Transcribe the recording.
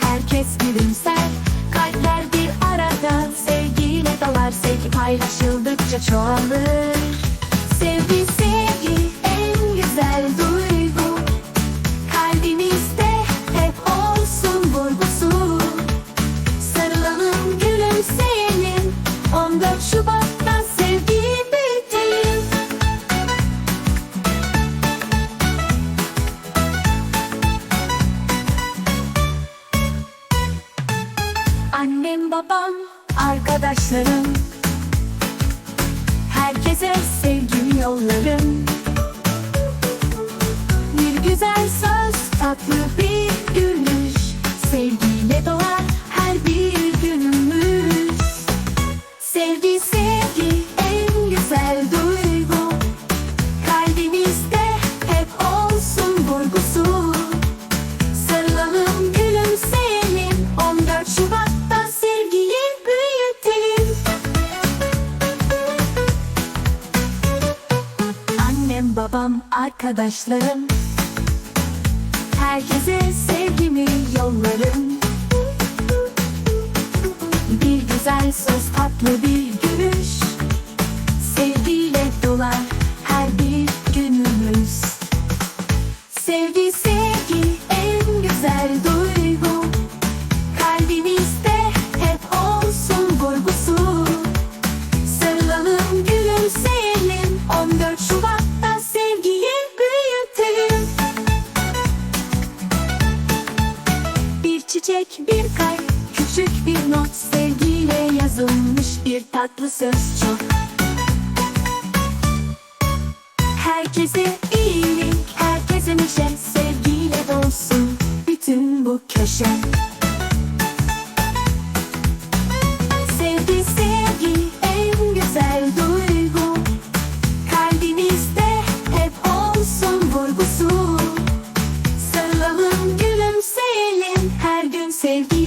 herkes gülümser. Kalpler bir arada sevgiyle dolar Sevgi paylaşıldıkça çoğalır. Sevgi sevgi en güzel duygu. Kalbimizde hep olsun vurgusu. Sarılalım gülümseyelim. 14 Şubat'ta Annem babam arkadaşlarım. Herkese sevgimi yollarım. Bir güzel söz tatlı bir Annem babam arkadaşlarım. Herkese sevgimi Çiçek bir kalp küçük bir not Sevgiyle yazılmış bir tatlı söz çok. Herkese iyilik, herkese neşe Sevgiyle dolsun bütün bu köşe sevgi